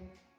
ನನ್ನ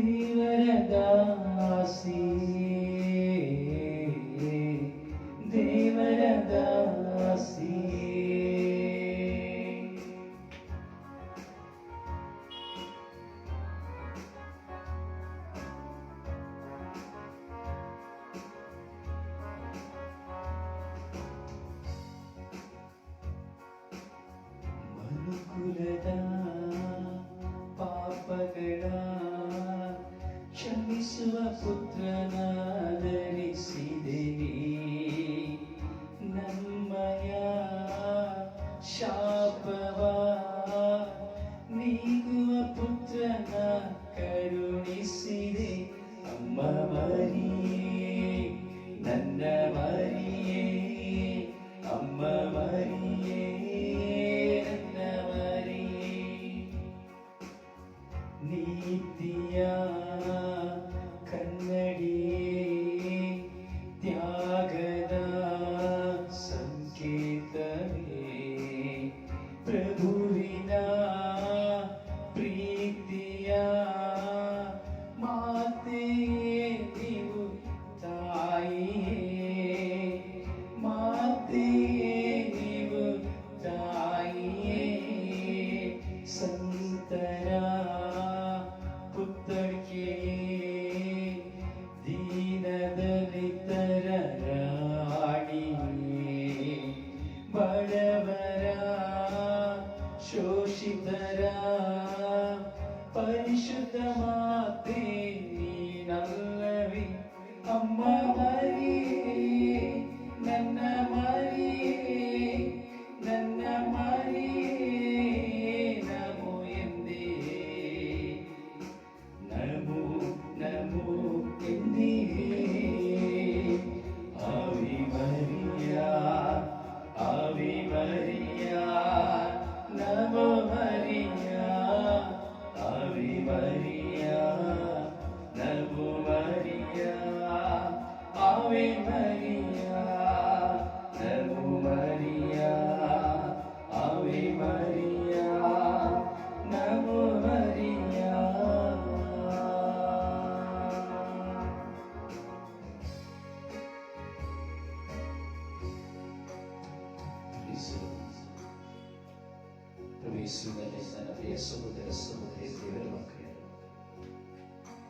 ದೇವರ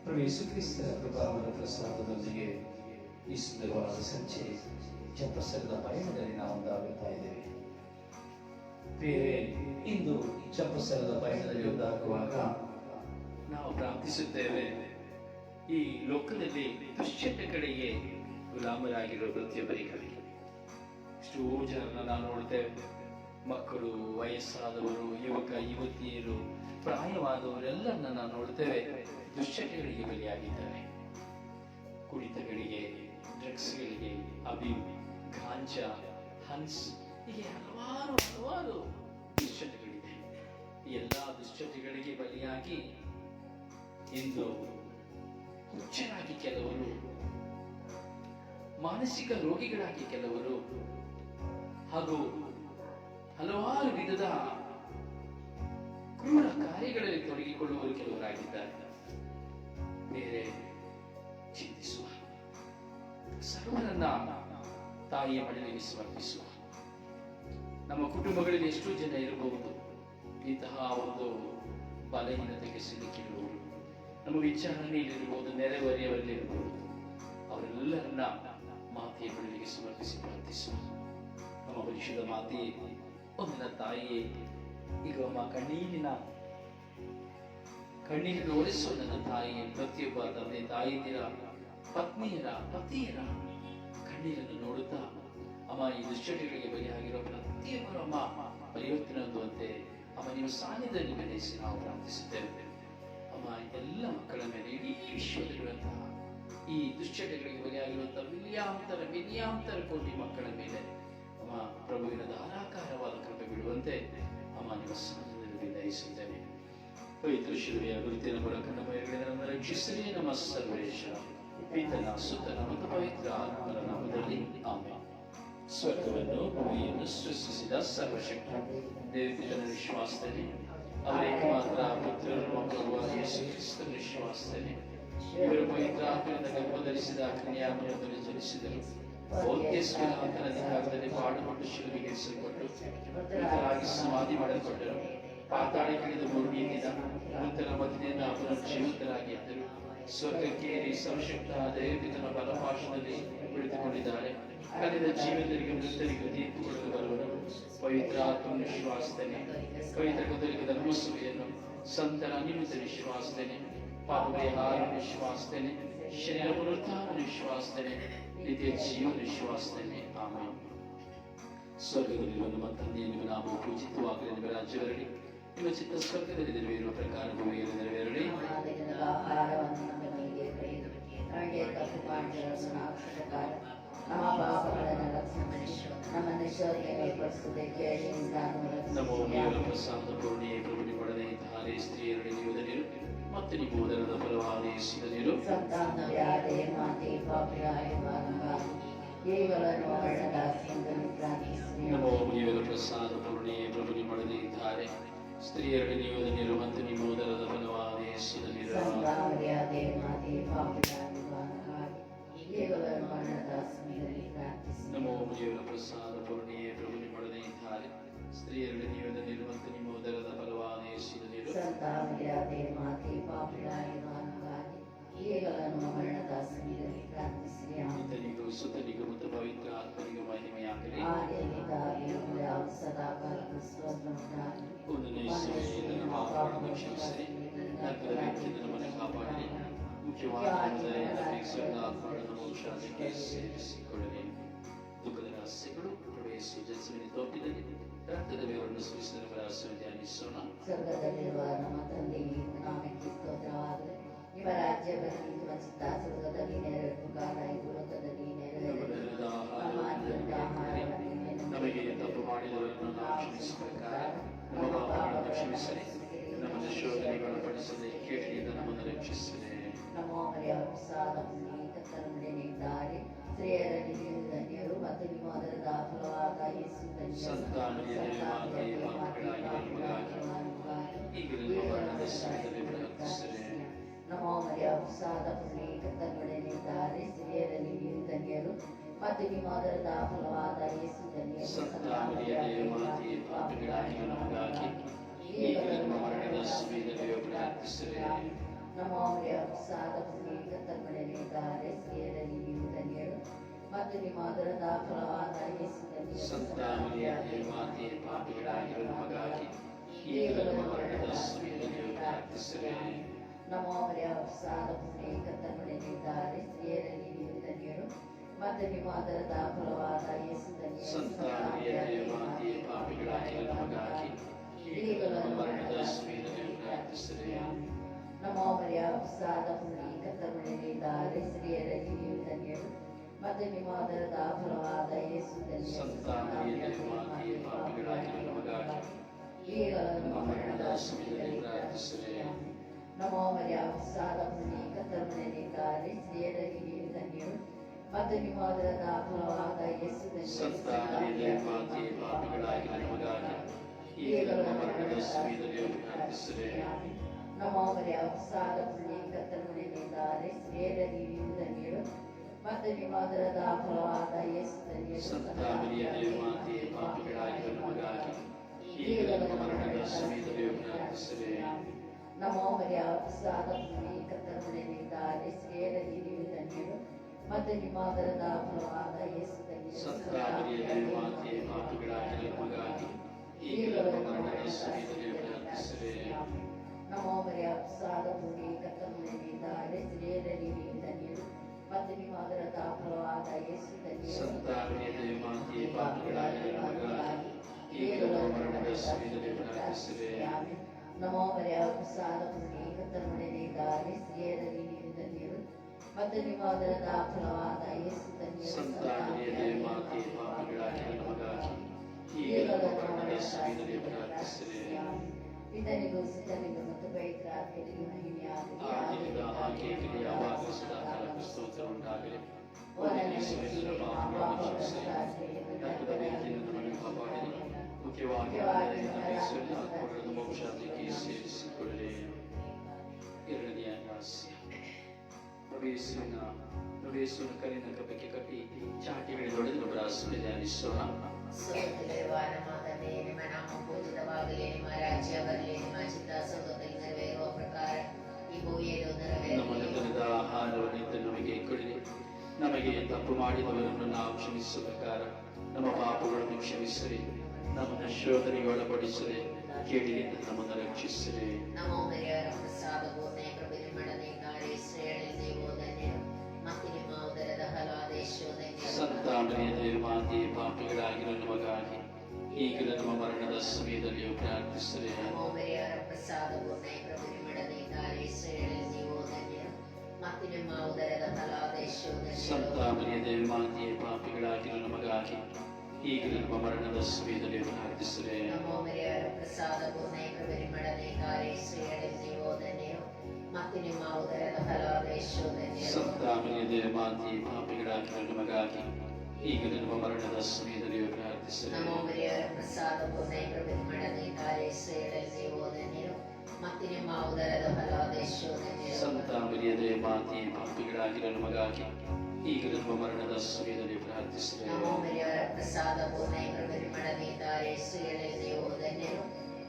ಪ್ರವೇಶ ಕ್ರಿಸ್ತರ ಕೃಪಾವರ ಪ್ರಸಾದದೊಂದಿಗೆ ಈ ಸುಂದರವಾದ ಸಂಚೆ ಚಪ್ಪಸರದ ಪಯಣದಲ್ಲಿ ನಾವು ಒಂದಾಗುತ್ತಾ ಇದ್ದೇವೆ. ಬೇರೆ ಇಂದು ಚಪ್ಪಸರದ ಪಯಣದಲ್ಲಿ ಒಂದಾಗುವಾಗ ನಾವು ಪ್ರಾರ್ಥಿಸುತ್ತೇವೆ. ಈ ಲೋಕದಲ್ಲಿ ದುಶ್ಚಟಗಳಿಗೆ ಗುಲಾಮರಾಗಿರುವ ಪ್ರತಿಯೊಬ್ಬರಿಗಾಗಿ. ಎಷ್ಟೋ ಜನರನ್ನ ನಾವು ನೋಡ್ತೇವೆ. ಮಕ್ಕಳು, ವಯಸ್ಸಾದವರು, ಯುವಕ, ಯುವತಿಯರು, ಪ್ರಾಯವಾದವರೆಲ್ಲರನ್ನ ನಾವು ನೋಡ್ತೇವೆ. ದುಶ್ಚಟಗಳಿಗೆ ಬಲಿಯಾಗಿದ್ದಾರೆ. ಕುಡಿತಗಳಿಗೆ, ಡ್ರಗ್ಸ್ಗಳಿಗೆ ಅಭಿ, ಗಾಂಜ, ಹನ್ಸ್, ಹೀಗೆ ಹಲವಾರು ಹಲವಾರು ದುಶ್ಚಟಗಳಿದೆ ಎಲ್ಲ ದುಶ್ಚಟಗಳಿಗೆ ಬಲಿಯಾಗಿ ಇಂದು ಹುಚ್ಚರಾಗಿ ಕೆಲವರು, ಮಾನಸಿಕ ರೋಗಿಗಳಾಗಿ ಕೆಲವರು ಹಾಗೂ ಹಲವಾರು ವಿಧದ ಕ್ರೂರ ಕಾರ್ಯಗಳಲ್ಲಿ ತೊಡಗಿಕೊಳ್ಳುವರು ಕೆಲವರಾಗಿದ್ದಾರೆ. ಬೇರೆ ಚಿಂತಿಸುವ ಸರ್ವರನ್ನ ತಾಯಿಯ ಮಡಿಲಿಗೆ ಸಮರ್ಪಿಸುವ. ನಮ್ಮ ಕುಟುಂಬಗಳಲ್ಲಿ ಎಷ್ಟು ಜನ ಇರಬಹುದು. ಇಂತಹ ಒಂದು ಬಲಹೀನತೆಗೆ ಸಿಲುಕಿರುವವರು ನಮ್ಮ ವಿಚಾರಣೆಯಲ್ಲಿರ್ಬೋದು ನೆರೆಹೊರೆಯವರಲ್ಲಿರ್ಬೋದು ಅವರೆಲ್ಲರನ್ನ ಮಾತೆ ಮಾತೆಯ ಬಳಿಗೆ ಸಮರ್ಪಿಸಿ ಪ್ರಾರ್ಥಿಸುವ. ನಮ್ಮ ಪರಿಶುದ್ಧ ಮಾತೆಯೇ ಒಂದಿನ ತಾಯಿಯೇ, ಈಗ ಕಣ್ಣೀರಿನ ಕಣ್ಣೀರಿನ ತೋರಿಸು ನನ್ನ ತಾಯಿ ಪ್ರತಿಯೊಬ್ಬ ತಂದೆ ತಾಯಿಯರ ಪತ್ನಿಯರ, ಪತಿಯರ ಕಣ್ಣೀರನ್ನು ನೋಡುತ್ತಾ, ಅಮ್ಮ, ಈ ದುಶ್ಚಟಗಳಿಗೆ ಬಲಿಯಾಗಿರೋ ಪ್ರತಿಯೊಬ್ಬರು ಅಮ್ಮ ಪರಿವರ್ತನೆ ಹೊಂದುವಂತೆ ಅಮ್ಮ, ನೀವು ಸಾನ್ನಿಧ್ಯದಲ್ಲಿ ಬೆಳೆಸಿ ನಾವು ಪ್ರಾರ್ಥಿಸುತ್ತೇವೆ. ಅಮ್ಮ, ಎಲ್ಲ ಮಕ್ಕಳ ಮೇಲೆ ಇಡೀ ವಿಶ್ವದಲ್ಲಿರುವಂತಹ ಈ ದುಶ್ಚಟಗಳಿಗೆ ಬಲಿಯಾಗಿರುವಂತಹ ಮಿಲಿಯಾಂತರ ಮಿಲಿಯಾಂತರ ಕೋಟಿ ಮಕ್ಕಳ ಪವಿತ್ರ ಶಿಲುವೆಯ ಗುರುತಿನ ಮೂಲಕ ನಮಗೆ ರಕ್ಷಿಸಲಿ ನಮ್ಮ ಸರ್ವೇಶ್ವರ ಪಿತನ ಸುತನ ಮತ್ತು ಪವಿತ್ರ ಆತ್ಮರ ನಾಮದಲ್ಲಿ ಆಮೇಲೆ ಸ್ವರ್ಗವನ್ನು ಭೂಮಿಯನ್ನು ಸೃಷ್ಟಿಸಿದ ಸರ್ವಶಕ್ತ ದೇವತೆಗಳ ವಿಶ್ವಾಸದಲ್ಲಿ ಅವರ ಮಾತ್ರ ಪುತ್ರರು ಮಕ್ಕಳು ಯೇಸು ಕ್ರಿಸ್ತನ ವಿಶ್ವಾಸದಲ್ಲಿ ಇವರು ಪವಿತ್ರ ಆತ್ಮದಿಂದ ಗರ್ಭಧರಿಸಿದ ಕನ್ಯಾಮರದಲ್ಲಿ ಜನಿಸಿದರು ಓದ್ಯಸ್ವರ ಆತನ ಅಧಿಕಾರದಲ್ಲಿ ಪಾಡುಪಟ್ಟು ಮೃತರಾಗಿ ಸಮಾಧಿ ಮಾಡಲ್ಪಟ್ಟರು ಪಾತಾಳಕ್ಕಿಳಿದ ಭೂಮಿಯ ದಿನ ಮೃತರ ಮಧ್ಯದಿಂದ ಅವರು ಜೀವಂತರಾಗಿ ಸ್ವರ್ಗಕ್ಕೇರಿ ಸಂಶುಕ್ತ ದೇವಪಿತನ ಬಲಪಾಶದಲ್ಲಿ ಕುಳಿತುಕೊಂಡಿದ್ದಾರೆ. ಕಳೆದ ಜೀವನರಿಗೆ ಮೃತರಿಗೆ ತೀರ್ಪು ಕೊಡಲು ಬರುವರು. ಪವಿತ್ರ ಆತ್ಮ ವಿಶ್ವಾಸದಲ್ಲಿ, ಪವಿತ್ರ ಕುದುರಿಗೆ ಧರ್ಮಸುವೆಯನ್ನು ಸಂತರ ನಿಮಿತ್ತ ವಿಶ್ವಾಸದಲ್ಲಿ ಪಾಪಪರಿಹಾರ ವಿಶ್ವಾಸದಲ್ಲಿ, ಶರೀರ ಪುನರುತ್ಥಾನ ವಿಶ್ವಾಸದಲ್ಲಿ, ನಿತ್ಯ ಜೀವನ ವಿಶ್ವಾಸದಲ್ಲಿ. ಆಮೇಲೆ ಸ್ವರ್ಗದಲ್ಲಿ ನಮ್ಮ ತಂದೆಯ ನಿಮ್ಮ ನಾಮವು ಪೂಜಿತವಾಗಲಿ ನಿಮ್ಮ ರಾಜ್ಯ ಬರಲಿ ನಿಮ್ಮ ಚಿತ್ತ ಸ್ವರ್ಗದಲ್ಲಿ ನೆರವೇರುವ ಪ್ರಕಾರ ಭೂಮಿಯಲ್ಲಿ ನೆರವೇರಲಿ ನಮೋ ದೇವರ ಪ್ರಸಾದ ಪೂರ್ಣಿಯೇ ಪ್ರಭುನಿ ನಿಮ್ಮೊಡನೆ ಇದ್ದಾರೆ ಸ್ತ್ರೀಯರಲ್ಲಿ ಧನ್ಯರು ಮತ್ತು ನಿಮ್ಮ ಉದರದ ಫಲವಾದ ಯೇಸು ಧನ್ಯರು ಸಂತಾನವ್ಯಾಧಿ ಮಾತೆ ಪಾಪಿಯಾಗಿರುವಾಗ ಈಗಲೂ ಮರಣದಾಸಿಯಿಂದ ಪ್ರಾರ್ಥಿಸಿ ನಮೋ ದೇವರ ಪ್ರಸಾದ ಪೂರ್ಣಿಯೇ ಪ್ರಭುನಿ ಪಡೆದಿದ್ದಾರೆ ಸ್ತ್ರೀಯರಲ್ಲಿ ನೀವು ಧನ್ಯರು ಮತ್ತು ನಿಮ್ಮ ಉದರದ ಫಲವಾದ ಯೇಸು ಧನ್ಯರು ಸಂತಾನವ್ಯಾಧಿ ಮಾತೆ ಪಾಪಿಯಾಗಿರುವಾಗ ಈಗಲೂ ಮರಣದಾಸಿಯಿಂದ ಪ್ರಾರ್ಥಿಸಿ. ನಮೋ ದೇವರ ಪ್ರಸಾದ ಪೂರ್ಣಿಯೇ ಪ್ರಭು ನಿಮ್ಮೊಡನೆ ಇದ್ದಾರೆ. ಸ್ತ್ರೀಯರಲ್ಲಿ ನೀವು ಧನ್ಯರು ಮತ್ತು ನಿಮ್ಮ ಉದರದ ಫಲವಾದ ಯೇಸು ಧನ್ಯರು ಸಂತಾನವ್ಯಾಧಿ ಮಾತೆ ಪಾಪಿಯಾಗಿರುವಾಗ ಈಗಲೂ ಮರಣದಾಸಿಯಿಂದ ಪ್ರಾರ್ಥಿಸಿ ಈತನಿಗೂ ಸುತನಿಗೂ ಮತ್ತು ಪವಿತ್ರ ಆತ್ಮನಿಗೂ ಮಹಿಮೆಯಾಗಲಿ ಒಂದನೇ ಸಮಯದಲ್ಲಿ ನಮ್ಮ ಪಾಪಗಳನ್ನು ಕ್ಷಮಿಸಿರಿ ನರಕದ ಬೆಂಕಿಯಿಂದ ನಮ್ಮನ್ನು ಕಾಪಾಡಿರಿ ಮುಖ್ಯವಾಗಿ ಆತ್ಮಗಳನ್ನು ಮೋಕ್ಷಾದಿಗೆ ಸೇರಿಸಿಕೊಳ್ಳಲಿ ದುಃಖದ ರಹಸ್ಯಗಳು ಪ್ರವೇಶಿಸುವ ಜನಿಸುವಿನ ತೋಪಿದಲ್ಲಿ ರಕ್ತದ ಬೇರನ್ನು ಸುರಿಸಿದ ರಹಸ್ಯವನ್ನು ಧ್ಯಾನಿಸೋಣ ಸ್ವರ್ಗದಲ್ಲಿರುವ ನಮ್ಮ ತಂದೆಗೆ ನಾಮಕ್ಕೆ ಸ್ತೋತ್ರವಾಗಲಿ ನಿಮ್ಮ ರಾಜ್ಯದಲ್ಲಿ ನಿಮ್ಮ ಚಿತ್ತ ಸ್ವರ್ಗದಲ್ಲಿ ನೆರವೇರುವಾಗ ಭೂಲೋಕದಲ್ಲಿ ನೆರವೇರಲಿ ನಮ್ಮನ್ನೆಲ್ಲದ ನಮ್ಮ ಅತ್ಯಂತ ಆಹಾರವನ್ನು ಆಹಾರವನ್ನು ನಮಗೆ ತಪ್ಪು ನಮ್ಮನ್ನು ಶೋಧನೆಗೆ ಒಳಪಡಿಸದೆ ಕೇಳಿಯಿಂದ ನಮ್ಮನ್ನು ರಕ್ಷಿಸಲಿ ನಮೋ ಮರಿಯ ಪ್ರಸಾದ ನೀವು ಧನ್ಯರು ಮತ್ತು ನಿಮ್ಮ ಪ್ರಾರ್ಥಿಸಿರಿ. ನಮೋ ಮರಿಯ ಪ್ರಸಾದ ಕತ್ತಲುಡಿನಿದ್ದಾರೆ ಸ್ತ್ರೀಯರಲ್ಲಿ ನೀವು ಧನ್ಯರು ಮತ್ತು ನಿಮ್ಮ ಅದರದ ಫಲವಾದ ಯೇಸು ನಮ್ಮ ಮರಣದ ಉತ್ಸಾಹದ ಪ್ರಾರ್ಥಿಸಿರಿ ನಮೋ ಮರಿಯ ಪ್ರಸಾದ ಕತ್ತಲುಡಿನಿದ್ದಾರೆ ಸ್ತ್ರೀಯರಲ್ಲಿ ನೀವು ಧನ್ಯರು ಮತ್ತು ನಿಮ್ಮ ಅದರದ ಫಲವಾದ ಯೇಸು ಧನ್ಯರು. ಸಂತಾನವೇ ದೇವಾಲಯ ಪಾಪಗಳಾಗಿ ನಮಗಾಗಿ ಈಗಲೂ ನಮ್ಮ ಮರಣದ ಸಮಯದಲ್ಲಿ ಪ್ರಾರ್ಥಿಸಿರಿ ನಮೋ ಮರಿಯ ಪ್ರಸಾದ ಕತ್ತಲುಡಿನಿದ್ದಾರೆ ಸ್ತ್ರೀಯರಲ್ಲಿ ನೀವು ಧನ್ಯರು. ಮತ್ತು ನಿಮ್ಮ ಅದರದ ಫಲವಾದ ಯೇಸು ಧನ್ಯರು. ಸಂತಾನವೇ ದೇವಾಲಯ ಪಾಪಗಳಾಗಿ ನಮಗಾಗಿ ಈಗಲೂ ನಮ್ಮ ಮರಣದ ಸಮಯದಲ್ಲಿ ಪ್ರಾರ್ಥಿಸಿರಿ ನಮೋ ಮರಿಯ ಪ್ರಸಾದ ಕತ್ತಲುಡಿನಿದ್ದಾರೆ ಸ್ತ್ರೀಯರಲ್ಲಿ ನೀವು ಧನ್ಯರು. ಮತ್ತು ನಿಮ್ಮ ಅದರದ ಫಲವಾದ ಯೇಸು ಧನ್ಯರು. ಸಂತಾನವೇ ದೇವಾಲಯ ಪಾಪಗಳಾಗಿ ನಮಗಾಗಿ ಈಗಲೂ ನಮ್ಮ ಮರಣದ ಸಮಯದಲ್ಲಿ ಪ್ರಾರ್ಥಿಸಿರಿ ನಮೋ ಮರಿಯ ಪ್ರಸಾದ ಕತ್ತಲುಡಿನಿದ್ದಾರೆ ಸ್ತ್ರೀಯರಲ್ಲಿ ನೀವು ಧನ್ಯರು ಮತ್ತು ನಿಮ್ಮ ಅದರದ ಫಲವಾದ ಯೇಸು ಧನ್ಯರು. ಸಂತಾನವೇ ದೇವಾಲಯ ಪಾಪಗಳಾಗಿ ನಮಗಾಗಿ ಈಗಲೂ ನಮ್ಮ ಮರಣದ ಸಮಯದಲ್ಲಿ ಪ್ರಾರ್ಥಿಸಿರಿ ನಮೋ ಹರಿಯಾದ ಕರ್ತನೆಯಿಂದ ಎಸ್ಕೇರ ಹಿರಿಯು ಧನ್ಯರು ಮತ್ತು ನಿಮಾದರದ ಫಲವಾದ ಎಸ್ ಮಾತುಗಳಾಗಿ ನಮಗಾಗಿ ಈಗಲೂ ಮರಣ ಪಾಪಿಗಳಾಗಿ ನಮಗಾಗಿ ಈಗಲೂ ಮರಣದ ಸಮಯದಲ್ಲಿ ಪ್ರಾರ್ಥಿಸಿದೆ ಪಿತನಿಗೂ ಸುತನಿಗೂ ಮತ್ತು ಪವಿತ್ರಾತ್ಮನಿಗೂ ಆಗಿದ್ದ ಹಾಗೆ ಯಾವಾಗ ಸದಾಕಾಲ ಸ್ತೋತ್ರ ಉಂಟಾಗಲಿ ಯೇಸುವಿನ ಪಾಪಗಳನ್ನು ಕ್ಷಮಿಸಿ ರಕ್ತದ ಬೆಂಕಿಯಿಂದ ನಮ್ಮನ್ನು ಕಾಪಾಡಿ ಮುಖ್ಯವಾಗಿ ಯೇಸುವಿನ ಆತ್ಮಗಳನ್ನು ಮೋಕ್ಷಾದಿಗೆ ಸೇರಿಸಿಕೊಳ್ಳಲಿ ಎರಡನೆಯ ರಹಸ್ಯ ಪ್ರವೇಶಿನ ಪ್ರವೇಶನ ಕಲ್ಲಿನ ಕಬ್ಬಕ್ಕೆ ಕಟ್ಟಿ ಚಾಟಿಗಳಿಗೆ ಹೊಡೆದು ರಹಸ್ಯ ಧ್ಯಾನಿಸೋಣ ಸ್ವರ್ಗದಲ್ಲಿರುವಾದ ಮಾತನೇ ನಿಮ್ಮ ನಾಮ ಪೂಜಿತವಾಗಲಿ ನಿಮ್ಮ ರಾಜ್ಯ ಬರಲಿ ನಿಮ್ಮ ಚಿತ್ತ ಸ್ವರ್ಗದಲ್ಲಿ ನೆರವೇರುವ ಪ್ರಕಾರ ಈ ಭೂಮಿಯಲ್ಲೂ ನಮ್ಮ ಆಹಾರವನ್ನು ನಮಗೆ ಕೊಡಿರಿ ನಮಗೆ ತಪ್ಪು ಮಾಡಿದವರನ್ನು ನಾವು ಕ್ಷಮಿಸುವ ಪ್ರಕಾರ ನಮ್ಮ ಪಾಪಗಳನ್ನು ಕ್ಷಮಿಸಿರಿ ನಮ್ಮನ್ನು ಶೋಧನೆಗೆ ಒಳಪಡಿಸಿರಿ ಕೇಳಿನಿಂದ ನಮ್ಮನ್ನು ರಕ್ಷಿಸಿರಿ. ನಮೋ ಮರಿಯರ ಪ್ರಸಾದ ಪೂರ್ಣೆ ಪ್ರಭು ಇದ್ದಾರೆ ಶ್ರೇಯಳಿ ನೀವು ನಿಮ್ಮೊಡನೆ ಇದ್ದಾರೆ ಶ್ರೇಯಳಿ ನೀವು ಧನ್ಯರು ಮತ್ತು ನಿಮ್ಮ ಫಲವಾದ ಯೇಸು ಧನ್ಯರು ಸಂತಾಮನೆಯ ದೇವಮಾತೆ ಪಾಪಿಗಳಾಗಿರೋ ನಮಗಾಗಿ ಈಗಲೂ ನಮ್ಮ ಮರಣದ ಸಮಯದಲ್ಲಿಯೂ ಮರಿಯರ ಪ್ರಸಾದ ಸಂತಾಮನೆಯ ದೇವಾಂತಿ ಪಾಪಿಗಳಾಗಿರೋ ನಿಮಗಾಗಿ ಈಗ ನಮ್ಮ ಮರಣದ ಸಮಯದಲ್ಲಿಯೂ ಧನ್ಯರು. ಸಂತಾಮನೆಯ ದೇವಮಾತೆ ಪಾಪಿಗಳಾಗಿರೋ ನಮಗಾಗಿ ಈಗಲೂ ನಮ್ಮ ಮರಣದ ಸಮಯದಲ್ಲಿ ಮರಿಯರ ಪ್ರಸಾದ ಪೂರ್ಣೆ ಪ್ರಭು ನಿಮ್ಮೊಡನೆ ಇದ್ದಾರೆ ಶ್ರೇಯಳಿ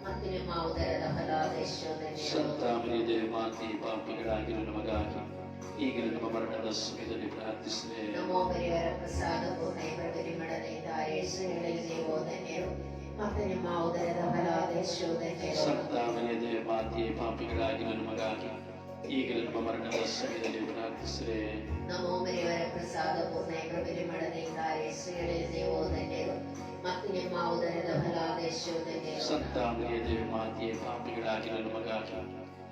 ನೀವು ಧನ್ಯರು ಮತ್ತು ನಿಮ್ಮ ಉದರದ ಫಲವಾದ ಯೇಸು ಧನ್ಯರು ಸಂತಾಮನೆಯ ದೇವಮಾತೆ ಪಾಪಿಗಳಾಗಿರೋ ನಮಗಾಗಿ ಈಗಲೂ ನಮ್ಮ ಮರಣದ ಸಮಯದಲ್ಲಿ ಪ್ರಾರ್ಥಿಸಿರಿ ನಮೋ ಮರಿಯರ ಪ್ರಸಾದ ಪೂರ್ಣೆ ಪ್ರಭು ನಿಮ್ಮೊಡನೆ ಇದ್ದಾರೆ ಶ್ರೇಯಳಿ ನೀವು ಧನ್ಯರು ಮತ್ತು ನಿಮ್ಮ ಉದರದ ಫಲವಾದ ಯೇಸು ಧನ್ಯರು ಸಂತಾಮನೆಯ ದೇವಮಾತೆ ಪಾಪಿಗಳಾಗಿರೋ ನಮಗಾಗಿ ಈಗಲೂ ನಮ್ಮ ಮರಣದ ಸಮಯದಲ್ಲಿ ಪ್ರಾರ್ಥಿಸಿರಿ ನಮೋ ಮರಿಯವರ ಪ್ರಸಾದ ಪೂರ್ಣ ಪ್ರಭು ನಿಮ್ಮೊಡನೆ ಇದ್ದಾರೆ ಶ್ರೇಯಳಿ ನೀವು ಧನ್ಯರು ಮತ್ತು ನಿಮ್ಮ ಉದರದ ಫಲವಾದ ಯೇಸು ಧನ್ಯರು ಸಂತಾಮನೆಯ ದೇವಮಾತೆ ಪಾಪಿಗಳಾಗಿರೋ ನಮಗಾಗಿ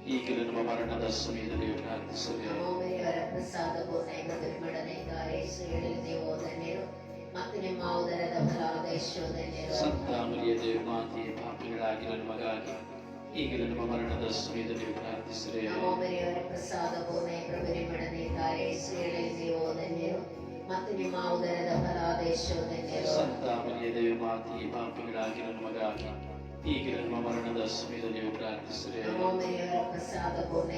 ಈಗಲೂ ನಮ್ಮ ಮರಣದ ಸಮಯದಲ್ಲಿ ಪ್ರಾರ್ಥಿಸಿರಿ ನಮೋ ಮರಿಯವರ ಪ್ರಸಾದ ಪೂರ್ಣ ಪ್ರಭು ನಿಮ್ಮೊಡನೆ ಇದ್ದಾರೆ ಶ್ರೇಯಳಿ ನೀವು ಧನ್ಯರು ಮತ್ತು ನಿಮ್ಮ ಉದರದ ಫಲವಾದ ಯೇಸು ಧನ್ಯರು ಸಂತಾಮನೆಯ ದೇವಮಾತೆ ಪಾಪಿಗಳಾಗಿರೋ ನಮಗಾಗಿ ಈಗಲೂ ನಮ್ಮ ಮರಣದ ಸಮಯದಲ್ಲಿ ಪ್ರಾರ್ಥಿಸಿರಿ ನಮೋ ಮರಿಯವರ ಪ್ರಸಾದ ಪೂರ್ಣ ಪ್ರಭು ಮಡನೆ ಧನ್ಯರು ಮತ್ತು ನಿಮ್ಮ ಉದರದ ಫಲವಾದ ಸಂತಾಮನೆಯ ದೇವಮಾತೆ ಪಾಪಿಗಳಾಗಿರೋ ನಮಗಾಗಿ ನಮ್ಮ ಮರಣದ ಸಮಯದಲ್ಲಿ ಪ್ರಾರ್ಥಿಸಿರಿ. ಪ್ರಸಾದ ಪೂರ್ಣ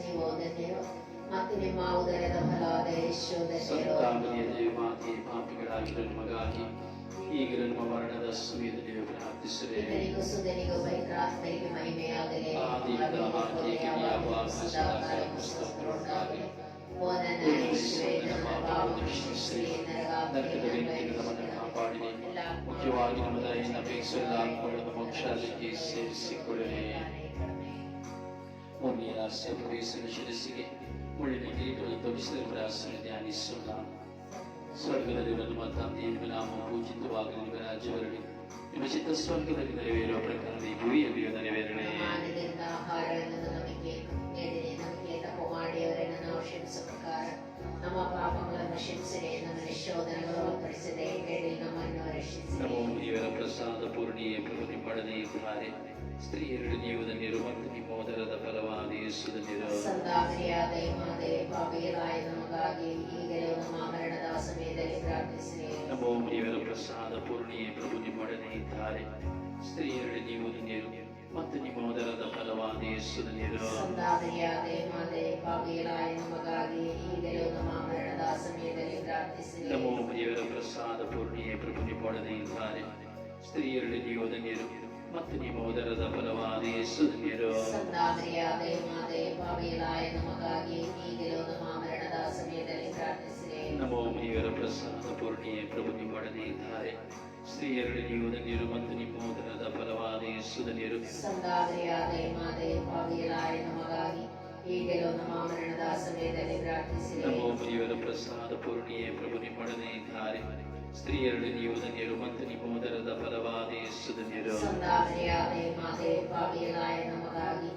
ನೀವು ಮತ್ತು ನಿಮ್ಮ ಉದರದ ಫಲವಾದ ಸಂತಾಮನೆಯ ದೇವಮಾತೆ ಪಾಪಿಗಳಾಗಿರೋ ನಮಗಾಗಿ ಈಗಲೂ ನಮ್ಮ ಮರಣದ ಸಮಯದಲ್ಲಿ ಪ್ರಾರ್ಥಿಸಿರಿ. ಪಿತನಿಗೂ ಸುಧನಿಗೂ ಪವಿತ್ರಾತ್ಮನಿಗೆ ಮಹಿಮೆಯಾಗಲಿ. ಆದಿಯಿಂದ ಆದಿಗೆ ಉಂಟಾಗಲಿ. ಓ ನನ್ನ ಯೇಸುವೇ, ನನ್ನ ಪಾಪವನ್ನು ಕ್ಷಮಿಸಿ, ನರಕದ ಬೆಂಕಿಯಿಂದ ನಮ್ಮನ್ನು ಕಾಪಾಡಿರಿ ಮುಖ್ಯವಾಗಿ ನಮ್ಮ ದಯೆಯನ್ನು ಅಪೇಕ್ಷಿಸಿದ ಆತ್ಮಗಳನ್ನು ಮೋಕ್ಷಾದಿಗೆ ಸೇರಿಸಿಕೊಳ್ಳಲಿ ಮೂರನೇ ರಹಸ್ಯ ಪ್ರವೇಶದ ಶಿರಸ್ಸಿಗೆ ಮುಳ್ಳಿನ ಕಿರೀಟವನ್ನು ತೊಡಿಸಿದ ರಹಸ್ಯ ಧ್ಯಾನಿಸೋಣ ಸ್ವರ್ಗದಲ್ಲಿರುವ ನಮ್ಮ ತಂದೆಯ ನಿಮ್ಮ ನಾಮ ಪೂಜಿತವಾಗಲಿ ನಿಮ್ಮ ರಾಜ್ಯ ಬರಲಿ ನಿಮ್ಮ ಚಿತ್ತ ಸ್ವರ್ಗದಲ್ಲಿ ನೆರವೇರುವ ಪ್ರಕಾರ ಈ ಭೂಮಿಯಲ್ಲಿಯೂ ನೆರವೇರಲಿ ಮಾನದಿಂದ ಆಹಾರವನ್ನು ಪ್ರಕಾರ ನಮ್ಮ ಪಾಪಗಳನ್ನು ಕ್ಷಮಿಸಿರಿ ನಮ್ಮನ್ನು ಶೋಧನೆಗಳು ಒಳಪಡಿಸಿದೆ ಕೇಳಿ ನಮ್ಮನ್ನು ರಕ್ಷಿಸಿರಿ. ನಮೋ ಪ್ರಸಾದ ಪೂರ್ಣಿಯೇ ಪ್ರಭು ನಿಮ್ಮೊಡನೆ ಇದ್ದಾರೆ ಸ್ತ್ರೀಯರು ನೀವು ಧನ್ಯರು ಮತ್ತು ನಿಮ್ಮ ಉದರದ ಫಲವಾದ ಯೇಸು ಧನ್ಯರು ಸಂದಾಮರಿಯಾದ ಮಾತೆ ಪಾಪಿಯರಾಯ ನಮಗಾಗಿ ಈಗಲೂ ನಮ್ಮ ಮರಣದ ಸಮಯದಲ್ಲಿ ಪ್ರಾರ್ಥಿಸಿರಿ ಪ್ರಸಾದ ಪೂರ್ಣಿಯೇ ಪ್ರಭು ನಿಮ್ಮೊಡನೆ ಇದ್ದಾರೆ ಸ್ತ್ರೀಯರು ನೀವು ಧನ್ಯರು ಮತ್ತು ನಿಮ್ಮ ಉದರದ ಫಲವಾದ ಯೇಸು ಧನ್ಯರು ಸಂದಾಮರಿಯಾದ ಮಾತೆ ಪಾಪಿಯರಾಯ ನಮಗಾಗಿ ಈಗಲೂ ನಮ್ಮ ಮರಣದ ಸಮಯದಲ್ಲಿ ಪ್ರಾರ್ಥಿಸಿರಿ ನಮೋ ದೇವರ ಪ್ರಸಾದ ಪೂರ್ಣಿಯೇ ಪ್ರಭು ನಿಮ್ಮೊಡನೆ ಇದ್ದಾರೆ ಸ್ತ್ರೀಯರು ನೀವು ಧನ್ಯರು ಮತ್ತು ನಿಮ್ಮ ಉದರದ ಫಲವಾದ ಯೇಸು ಧನ್ಯರು ಸಂದಾಮರಿಯಾದ ಮಾತೆ ಪಾಪಿಯರಾಯ ಧನ್ಯರು ಮತ್ತು ನಿಮ್ಮ ಉದರದ ಫಲವಾದ ಯೇಸು ಧನ್ಯರು. ಸಂದಾದರಿಯಾದ ಪಾವಿಯಲಾಯ ನಮಗಾಗಿ ಈಗಲೂ ನಮ್ಮ ಮರಣದ ಸಮಯದಲ್ಲಿ ಪ್ರಾರ್ಥಿಸಿರಿ. ನಮೋ ಮುನಿಯವರ ಪ್ರಸಾದ ಪೂರ್ಣಿಯೇ ಪ್ರಭು ನಿಮ್ಮೊಡನೆ ಇದ್ದಾರೆ. ಮತ್ತು ನಿಮ್ಮ ಉದರದ ಫಲವಾದ ಯೇಸು ಧನ್ಯರು. ಸಂದಾದರಿಯಾದ ಮಾತೆ ಪಾವಿಯಲಾಯ ನಮಗಾಗಿ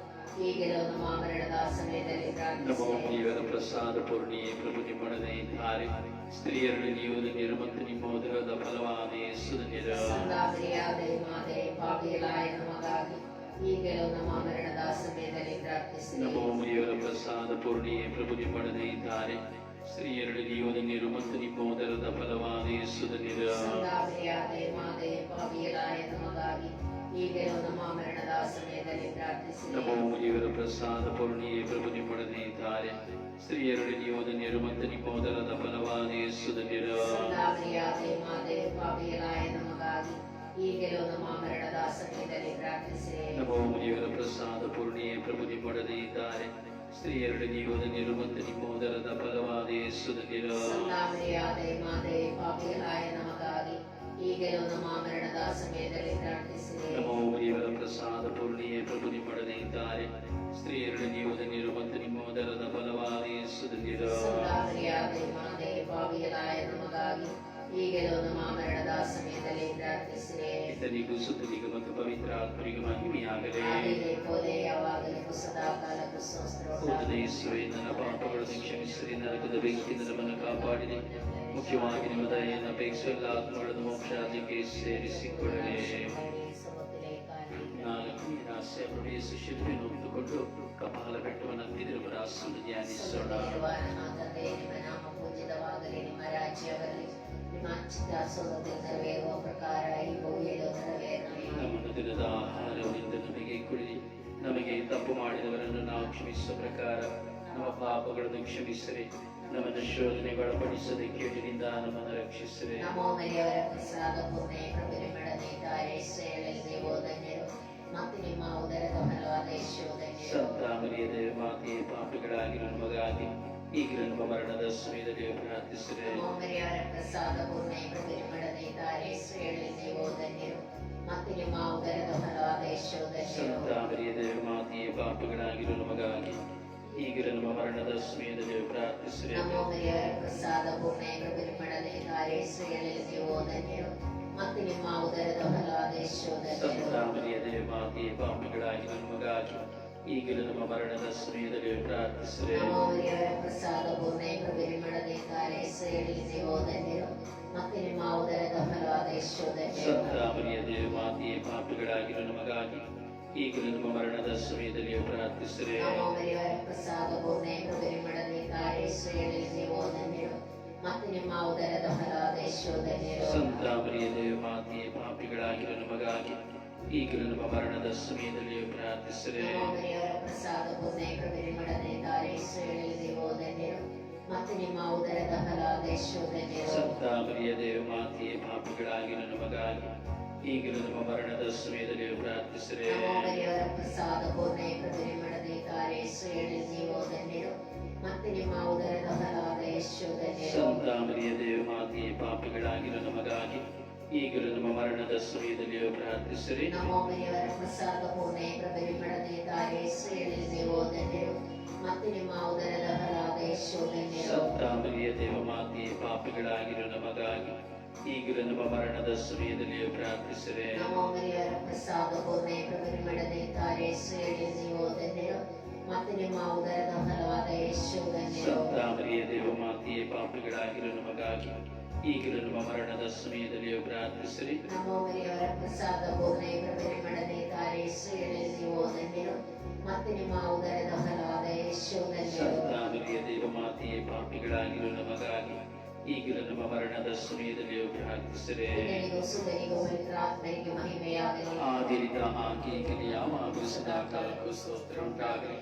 ಈಗಲೂ ನಮ್ಮ ಮರಣದ ಸಮಯದಲ್ಲಿ ನಮೋ ಪ್ರಾರ್ಥಿಸಿರಿ. ಮುನಿಯವರ ಪ್ರಸಾದ ಪೂರ್ಣಿಯೇ ಪ್ರಭು ನಿಮ್ಮೊಡನೆ ಇದ್ದಾರೆ. ಸ್ತ್ರೀಯರಲ್ಲಿ ನೀವು ಧನ್ಯರು ಮತ್ತು ನಿಮ್ಮ ಉದರದ ಫಲವಾದ ಯೇಸು ಧನ್ಯರು ಸಂದಾದರಿಯಾದ ಮಾತೆ ಪಾವಿಯಲಾಯ ನಮಗಾಗಿ ಈಗಲೂ ನಮ್ಮ ಮರಣದ ಸಮಯದಲ್ಲಿ ಪ್ರಾರ್ಥಿಸಿರಿ ನಮೋ ಮುನಿಯವರ ಪ್ರಸಾದ ಪೂರ್ಣಿಯೇ ಪ್ರಭು ನಿಮ್ಮೊಡನೆ ಇದ್ದಾರೆ ಸ್ತ್ರೀಯರಲ್ಲಿ ನೀವು ಧನ್ಯರು ಮತ್ತು ನಿಮ್ಮ ಉದರದ ಫಲವಾದ ಯೇಸು ಧನ್ಯರು ಸಂದಾದರಿಯಾದ ಮಾತೆ ಪಾವಿಯಲಾಯ ನಮಗಾಗಿ ಈಗಲೂ ನಮ್ಮ ಮರಣದ ನಮೋ ಮುನಿಯವರ ಪ್ರಸಾದ ಪೂರ್ಣಿಯೇ ಪ್ರಭು ನಿಮ್ಮೊಡನೆ ಇದ್ದಾರೆ ಸ್ತ್ರೀಯರಲ್ಲಿ ನೀವು ಧನ್ಯರು ಮತ್ತು ನಿಮ್ಮ ಉದರದ ಫಲವಾದ ಯೇಸು ಧನ್ಯರು ಸಂದಾದರಿಯಾದ ಮಾತೆ ಈಗಲೂ ನಮ್ಮ ಮರಣದ ಸಮಯದಲ್ಲಿ ಪ್ರಸಾದ ಪೂರ್ಣಿಯೇ ಪ್ರಭು ನಿಮ್ಮೊಡನೆ ಇದ್ದಾರೆ. ಸ್ತ್ರೀಯರಲ್ಲಿ ನೀವು ಧನ್ಯರು ಮತ್ತು ನಿಮ್ಮ ಉದರದ ಫಲವಾದ ಯೇಸು ಧನ್ಯರು ಸಂದಾದರಿಯಾದ ಮಾತೆ ಪಾವಿಯಲಾಯ ನಮಗಾಗಿ ಈಗಲೂ ನಮ್ಮ ಮರಣದ ಸಮಯದಲ್ಲಿ ಪ್ರಾರ್ಥಿಸಿರಿ ನಮೋ ಮುನಿಯವರ ಪ್ರಸಾದ ಪೂರ್ಣಿಯೇ ಫಲವಾದ ಯೇಸು ಶಿಲ್ಪಿಯನ್ನು ಹೊತ್ತುಕೊಂಡು ಕಪಾಲ ಬೆಟ್ಟವನ್ನು ಹತ್ತಿದ್ರು ರಾಸನ್ನು ಧ್ಯಾನಿಸೋಣ ನಾಮ ಪೂಜಿತವಾಗಲಿ ನಿಮ್ಮ ರಾಜ್ಯ ಬರಲಿ ನಿಮ್ಮ ಚಿತ್ತ ನೆರವೇರುವ ಪ್ರಕಾರ ಈ ಭೂಮಿಯಲ್ಲೂ ನೆರವೇರಲಿ ನಮ್ಮ ದಿನದ ಆಹಾರದಿಂದ ನಮಗೆ ನಮಗೆ ತಪ್ಪು ಮಾಡಿದವರನ್ನು ನಾವು ಕ್ಷಮಿಸುವ ಪ್ರಕಾರ ನಮ್ಮ ಪಾಪಗಳನ್ನು ಕ್ಷಮಿಸಿರಿ ನಮ್ಮನ್ನು ಶೋಧನೆಗೆ ಒಳಪಡಿಸದೆ ಕೇಳಿನಿಂದ ನಮ್ಮನ್ನು ರಕ್ಷಿಸಿರಿ. ನಮೋ ಮರಿಯವರ ಪ್ರಸಾದ ಪೂರ್ಣೆ ಪ್ರಭುರಿ ಮತ್ತು ನಿಮ್ಮ ಉದರದ ಫಲವಾದ ಯಶೋ ಧನ್ಯರು ಸಂತ ಮರಿಯದೆ ಮಾತೆಯೇ ಪಾಪಿಗಳಾಗಿರೋ ನಮಗಾಗಿ ಈಗಲೂ ನಮ್ಮ ಮರಣದ ಸಮಯದಲ್ಲಿ ಪ್ರಾರ್ಥಿಸಿದೆ ಸಂತಾಮರಿಯ ಪ್ರಸಾದ ಪೂರ್ಣೆ ಮಾಡದೆ ತಾರೆ ಸೇಳಲಿದೆ ಧನ್ಯರು ಮತ್ತು ನಿಮ್ಮ ಮರಣದ ಸಮಯದಲ್ಲಿ ಪ್ರಾರ್ಥಿಸಿರಿ. ನಮೋ ಮರಿಯವರ ಪ್ರಸಾದ ಪೂರ್ಣೆ ಮತ್ತು ನಿಮ್ಮ ಉದರದ ಫಲವಾದ ಮಾತೆಯೇ ಪಾಪಿಗಳಾಗಿರೋ ನಮಗಾಗಿ ಈಗಲೂ ನಮ್ಮ ಮರಣದ ಸಮಯದಲ್ಲಿ ಪ್ರಾರ್ಥಿಸಿರಿ. ನಮೋ ಮರಿಯವರ ಪ್ರಸಾದ ಪೂರ್ಣೆ ಮಾಡದೆ ತಾರೆ ಸೇಳಲಿದೆ ಧನ್ಯರು ಮತ್ತು ನಿಮ್ಮ ಉದರದ ಫಲವಾದ ಯಶೋ ಧನ್ಯರು ಸಂತ ಮರಿಯದೆ ಮಾತೆಯೇ ಪಾಪಿಗಳಾಗಿರೋ ನಮಗಾಗಿ ಈಗಲೂ ನಮ್ಮ ಮರಣದ ಸಮಯದಲ್ಲಿ ಪ್ರಾರ್ಥಿಸಿರಿ. ನಮೋ ಮರಿಯವರ ಪ್ರಸಾದ ಪೂರ್ಣೆ ಮಾಡದೆ ತಾರೆ ಸೇಳಲಿದೆ ಧನ್ಯರು ಮತ್ತು ನಿಮ್ಮ ಉದರದ ಫಲವಾದ ಯಶೋ ಧನ್ಯರು ಸಂತ ಮರಿಯದೆ ಮಾತೆಯೇ ಪಾಪಿಗಳಾಗಿರೋ ನಮಗಾಗಿ ಈಗಲೂ ನಮ್ಮ ಮರಣದ ಸಮಯದಲ್ಲಿ ಮರಿಯವರ ಪ್ರಸಾದ ತಾರೆ ಸೇಳಲಿದೆ ಧನ್ಯರು ಮತ್ತು ನಿಮ್ಮ ಉದರದ ಫಲವಾದ ಯಶೋ ಧನ್ಯರು ಸಂತ ಮರಿಯದೆ ಮಾತೆಯೇ ಪಾಪಿಗಳಾಗಿರೋ ನಮಗಾಗಿ ಈಗಲೂ ನಮ್ಮ ಮರಣದ ಸಮಯದಲ್ಲಿ ಮರಿಯವರ ಪ್ರಸಾದ ಪೂರ್ಣೆ ಪ್ರಭುರಿ ಮಾಡದೆ ಸೇಳಲಿದೆ ಧನ್ಯರು ಮತ್ತು ನಿಮ್ಮ ಉದರದ ಫಲವಾದ ಮಾತೆಯೇ ಪಾಪಿಗಳಾಗಿರೋ ನಮಗಾಗಿ ಈಗಲೂ ನಮ್ಮ ಮರಣದ ಸಮಯದಲ್ಲಿ ಪ್ರಾರ್ಥಿಸಿರಿ. ನಮ್ಮ ಮರಿಯವರ ಪ್ರಸಾದ ಪೂರ್ಣೆ ಧನ್ಯರು ಮತ್ತು ನಿಮ್ಮ ಉದರದ ಫಲವಾದ ಪಾಪಿಗಳಾಗಿರೋ ನಮಗಾಗಿ ಈಗಲೂ ನಮ್ಮ ಮರಣದ ಸಮಯದಲ್ಲಿ ಪ್ರಾರ್ಥಿಸಿರಿ. ನಮ್ಮ ಮರಿಯವರ ಪ್ರಸಾದ ಪೂರ್ಣೆ ಪ್ರಭುರಿ ಮಾಡದೆ ನೀವು ಧನ್ಯರು ಮತ್ತು ನಿಮ್ಮ ಉದರದ ಫಲವಾದ ಯಶೋ ಧನ್ಯರು ಸಂತ ಮರಿಯದೆ ಮಾತೆಯೇ ಪಾಪಿಗಳಾಗಿರೋ ನಮಗಾಗಿ ಈಗಲೂ ನಮ್ಮ ಮರಣದ ಸಮಯದಲ್ಲಿ ಪ್ರಾರ್ಥಿಸಿರಿ ನಮೋ ಮರಿಯವರ ಪ್ರಸಾದ ಪೂರ್ಣೆ ಪ್ರಭುರಿ ಮಾಡದೆ ತಾರೆ ಸೇಳಲಿದೆ ಧನ್ಯರು ಮತ್ತು ನಿಮ್ಮ ಉದರದ ಫಲವಾದ ಯಶೋ ಧನ್ಯರು ಸಂತ ಮರಿಯದೆ ಮಾತೆಯೇ ಪಾಪಿಗಳಾಗಿರೋ ನಮಗಾಗಿ ಈಗಲೂ ನಮ್ಮ ಮರಣದ ಸಮಯದಲ್ಲಿ ಪ್ರಾರ್ಥಿಸಿರಿ. ಆದಿರಿದ ಈಗಲೇ ಯಾವಾಗಲೂ ಸದಾ ಕಾಲಕ್ಕೂ ಸ್ತೋತ್ರ ಉಂಟಾಗಲಿ.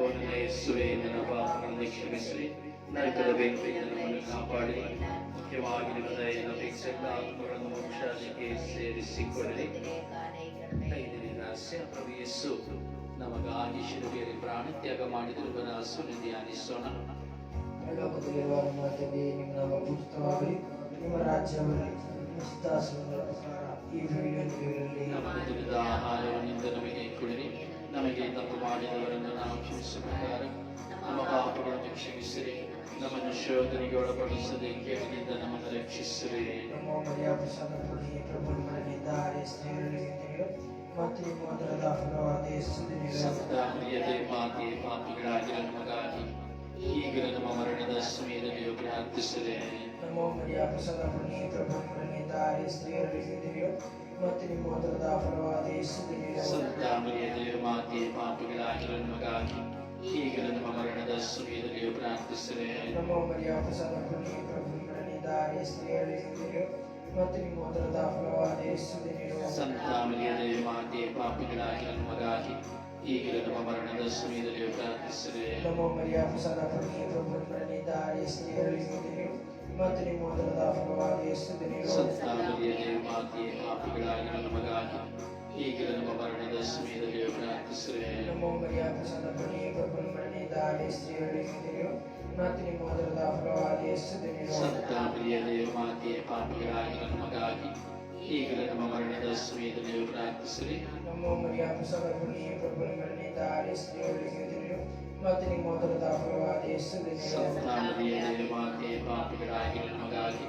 ಓ ನನ್ನ ಯೇಸುವೆ ನನ್ನ ಪಾಪಗಳನ್ನು ಕ್ಷಮಿಸಲಿ ನರಕದ ಬೆಂಕಿಯಿಂದ ನಮ್ಮನ್ನು ಕಾಪಾಡಿರಿ. ಮುಖ್ಯವಾಗಿ ನಿಮ್ಮ ದಯೆಯನ್ನು ಅಪೇಕ್ಷೆಗಳ ಆತ್ಮಗಳನ್ನು ಸೇರಿಸಿಕೊಳ್ಳಲಿ ಐದನೇ ರಹಸ್ಯ ಪ್ರಭು ಯೇಸು ನಮಗಾಗಿ ಶಿಲುಬೆಯಲ್ಲಿ ಪ್ರಾಣತ್ಯಾಗ ಮಾಡಿದಿರುವನ ಸುನಿಧಿ ಧ್ಯಾನಿಸೋಣ. ಲೋಕದಲ್ಲಿರುವ ನಮ್ಮ ತಂದೆಯೇ ನಿಮ್ಮ ನಾಮ ಪೂಜಿತವಾಗಲಿ ನಿಮ್ಮ ರಾಜ್ಯ ಬರಲಿ ವಿಶ್ವಾಸಗಳ ಪ್ರಕಾರ ಈ ನಮ್ಮ ಆಹಾರವನ್ನಿಂದ ನಮಗೆ ಕೊಡಿರಿ. ನಮಗೆ ತಪ್ಪು ಮಾಡಿದವರನ್ನು ನಾವು ಕ್ಷಮಿಸುತ್ತಾರೆ ನಮ್ಮ ಪಾಪಗಳನ್ನು ಕ್ಷಮಿಸಿರಿ. ನಮ್ಮನ್ನು ಶೋಧನೆಗೆ ಒಳಪಡಿಸದೆ ಕೇಳಿನಿಂದ ನಮ್ಮನ್ನು ರಕ್ಷಿಸಿರಿ. ನಮ್ಮ ಮರಿಯ ಪ್ರಸಾದ ಪುಣ್ಯ ಪ್ರಭು ನಿಮ್ಮಲ್ಲಿದ್ದಾರೆ ಸ್ತ್ರೀಯರಿಗೆ ಮತ್ತು ನಿಮ್ಮ ಅದರದ ಫಲವಾದ ಯೇಸುವಿನ ಸಂತ ಪ್ರಿಯತೆ ಮಾತೆ ನಮಗಾಗಿ ಈಗಲೂ ನಮ್ಮ ಮರಣದ ಸಮಯದಲ್ಲಿಯೂ ಪ್ರಾರ್ಥಿಸಿದೆ ನಮ್ಮ ಮರಿಯ ಪ್ರಸಾದ ಪುಣ್ಯ ಪ್ರಭು ನಿಮ್ಮಲ್ಲಿದ್ದಾರೆ ಸ್ತ್ರೀಯರಿಗೆ ಮತ್ತು ನಿಮ್ಮ ಅದರದ ಫಲವಾದ ಯೇಸುವಿನ ಸಂತ ಪ್ರಿಯತೆ ಮಾತೆ ಪಾಪಿಗಳಾಗಿರ ನಮಗಾಗಿ ಈಗಲೂ ನಮ್ಮ ಮರಣದ ಸಮಯದಲ್ಲಿಯೂ ಪ್ರಾರ್ಥಿಸಿದೆ ನಮ್ಮ ಮರಿಯ ಪ್ರಸಾದ ಪುಣ್ಯ ಪ್ರಭು ನಿಮ್ಮಲ್ಲಿದ್ದಾರೆ ಸ್ತ್ರೀಯರಿಗೆ ಮತ್ತು ನಿಮ್ಮ ಅದರದ ಫಲವಾದ ಯೇಸುವಿನ ಸಂತ ಪ್ರಿಯತೆ ಮಾತೆ ಪಾಪಿಗಳಾಗಿರ ನಮಗಾಗಿ ಈಗಲೂ ನಮ್ಮ ಮರಣದ ಸಮಯದಲ್ಲಿಯೂ ಪ್ರಾರ್ಥಿಸಿದೆ ನಮ್ಮ ಮರಿಯ ಪ್ರಸಾದ ಪುಣ್ಯ ಪ್ರಭು ನಿಮ್ಮಲ್ಲಿದ್ದಾರೆ ಸ್ತ್ರೀಯರಿಗೆ ಮತ್ತು ನಿಮ್ಮ ಅದರದ ಫಲವಾದ ಯೇಸುವಿನ ಸಂತ ಪ್ರಿಯತೆ ಮಾತೆ ಪಾಪಿಗಳಾಗಿರ ನಮಗಾಗಿ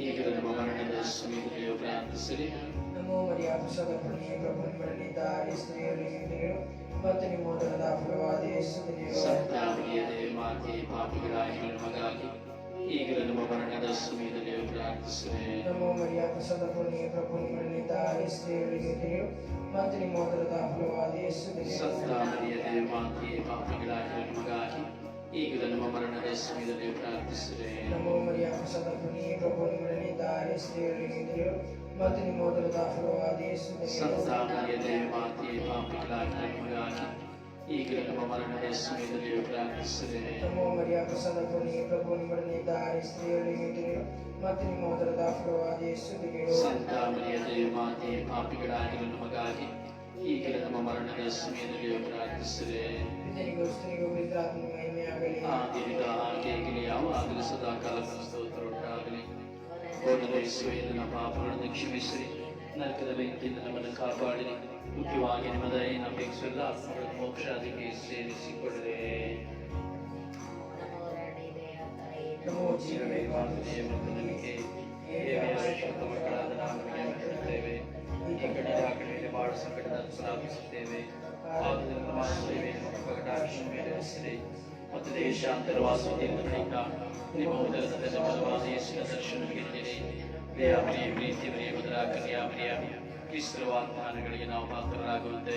ಈಗಲೂ ನಮ್ಮ ಮರಣದ ಸಮಯದಲ್ಲಿಯೂ ಪ್ರಾರ್ಥಿಸಿದೆ ನಮ್ಮ ಮರಿಯ ಪ್ರಸಾದ ಪುಣ್ಯ ಪ್ರಭು ನಿಮ್ಮಲ್ಲಿದ್ದಾರೆ ಸ್ತ್ರೀಯರಿಗೆ ಮತ್ತು ನಿಮ್ಮ ಅದರದ ಫಲವಾದ ಯೇಸುವಿನ ಸಂತ ಪ್ರಿಯತೆ ಮಾತೆ ಪಾಪಿಗಳಾಗಿರ ನಮಗಾಗಿ ಈಗಲೂ ನಮ್ಮ ಮರಣದ ಸಮಯದಲ್ಲಿಯೂ ಪ್ರಾರ್ಥಿಸಿರಿ ನಮ್ಮ ಮರಿಯ ಪ್ರಸಾದ ಪುಣ್ಯ ಪ್ರಭು ನಿಮ್ಮಲ್ಲಿದ್ದಾರೆ ಸ್ತ್ರೀಯರಿಗೆ ಮತ್ತು ನಿಮ್ಮ ಅದರದ ಫಲವಾದ ಯೇಸುವಿನ ಸಂತ ಪ್ರಿಯತೆ ಮಾತೆ ಪಾಪಿಗಳಾಗಿರ ನಮಗಾಗಿ ಈಗಲೂ ನಮ್ಮ ಮರಣದ ಸಮಯದಲ್ಲಿಯೂ ಪ್ರಾರ್ಥಿಸಿರಿ ನಮೋ ಮರಿಯ ಪ್ರಸಾದ ಪುಣ್ಯ ಪ್ರಭು ನಿಮ್ಮಲ್ಲಿದ್ದಾರೆ ಸ್ತ್ರೀಯರಿಗೆ ಮತ್ತು ನಿಮ್ಮ ಅದರದ ಫಲವಾದ ಯೇಸುವಿನ ಸಂತ ಪ್ರಿಯತೆ ಮಾತೆ ಪಾಪಿಗಳಾಗಿರ ನಮಗಾಗಿ ಈಗಲೂ ನಮ್ಮ ಮರಣದ ಮರಿಯ ಪ್ರಭು ಸ್ತ್ರೀಯರಿಗೆ ಮತ್ತು ನಿಮ್ಮ ಯೇಸುವಿನ ಮರಿಯ ಪ್ರಸಾದ ಪುಣ್ಯ ಪ್ರಭು ನಿಮ್ಮಲ್ಲಿದ್ದಾರೆ ಸ್ತ್ರೀಯರಿಗೆ ಮತ್ತು ನಿಮ್ಮ ಅದರದ ಫಲವಾದ ಯೇಸುವಿನ ಸಂತ ಪ್ರಿಯತೆ ಮಾತೆ ಪಾಪಿಗಳಾಗಿರ ನಮಗಾಗಿ ಈಗಲೂ ನಮ್ಮ ಮರಣದ ಮರಿಯ ಯೇಸುವಿನ ಪಾಪಿಗಳಾಗಿರ ನಮಗಾಗಿ ಈಗಲೂ ನಮ್ಮ ಇದರಿಗೂ ಸ್ತ್ರೀಗೂ ಪವಿತ್ರಾತ್ಮ ಮಹಿಮೆಯಾಗಲಿ. ಆದಿನಿಂದ ಹಾಗೆ ಈಗಲೇ ಯಾವಾಗಲೂ ಸದಾ ಕಾಲ ಸ್ತೋತ್ರ ಉಂಟಾಗಲಿ ಓದಲು ನನ್ನ ಪಾಪಗಳನ್ನು ಕ್ಷಮಿಸಿರಿ. ನರಕದ ಬೆಂಕಿಯಿಂದ ನಮ್ಮನ್ನು ಕಾಪಾಡಿರಿ. ಮುಖ್ಯವಾಗಿ ನಿಮ್ಮ ದಯೆಯನ್ನು ಅಪೇಕ್ಷಿಸುವ ಆತ್ಮಗಳನ್ನು ಮೋಕ್ಷಾದಿಗೆ ಸೇರಿಸಿಕೊಳ್ಳಿರಿ ನಮೋ ಜೀವವೇ ಮಾತೃತೆಯ ಮತ್ತು ನಂಬಿಕೆ ದೇವಿಯ ಶುದ್ಧ ಮಕ್ಕಳಾದ ನಾವು ನಿಮಗೆ ಮೆಚ್ಚುತ್ತೇವೆ ಈ ಕಡೆಯ ಕಡೆಯಲ್ಲಿ ಬಾಳು ಸಂಕಟದ ಪ್ರಾರ್ಥಿಸುತ್ತೇವೆ ಆದುದರಿಂದ ನಮ್ಮ ಸೇವೆಯನ್ನು ಕಟಾಕ್ಷ ಮೇಲೆ ಹರಿಸಿರಿ ಮತ್ತು ದೇಶಾಂತರವಾಸುವುದರಿಂದ ಬಳಿಕ ನಿಮ್ಮ ಉದರದ ಬಲವಾದ ಯೇಸುವಿನ ದರ್ಶನಕ್ಕೆ ನೀಡಿರಿ ದೇವರಿಯ ಪ್ರೀತಿ ಬರೆಯ ಮಧುರ ಕನ್ಯಾಮರಿಯ ಕ್ರಿಸ್ತರ ವಾಗ್ದಾನಗಳಿಗೆ ನಾವು ಪಾತ್ರರಾಗುವಂತೆ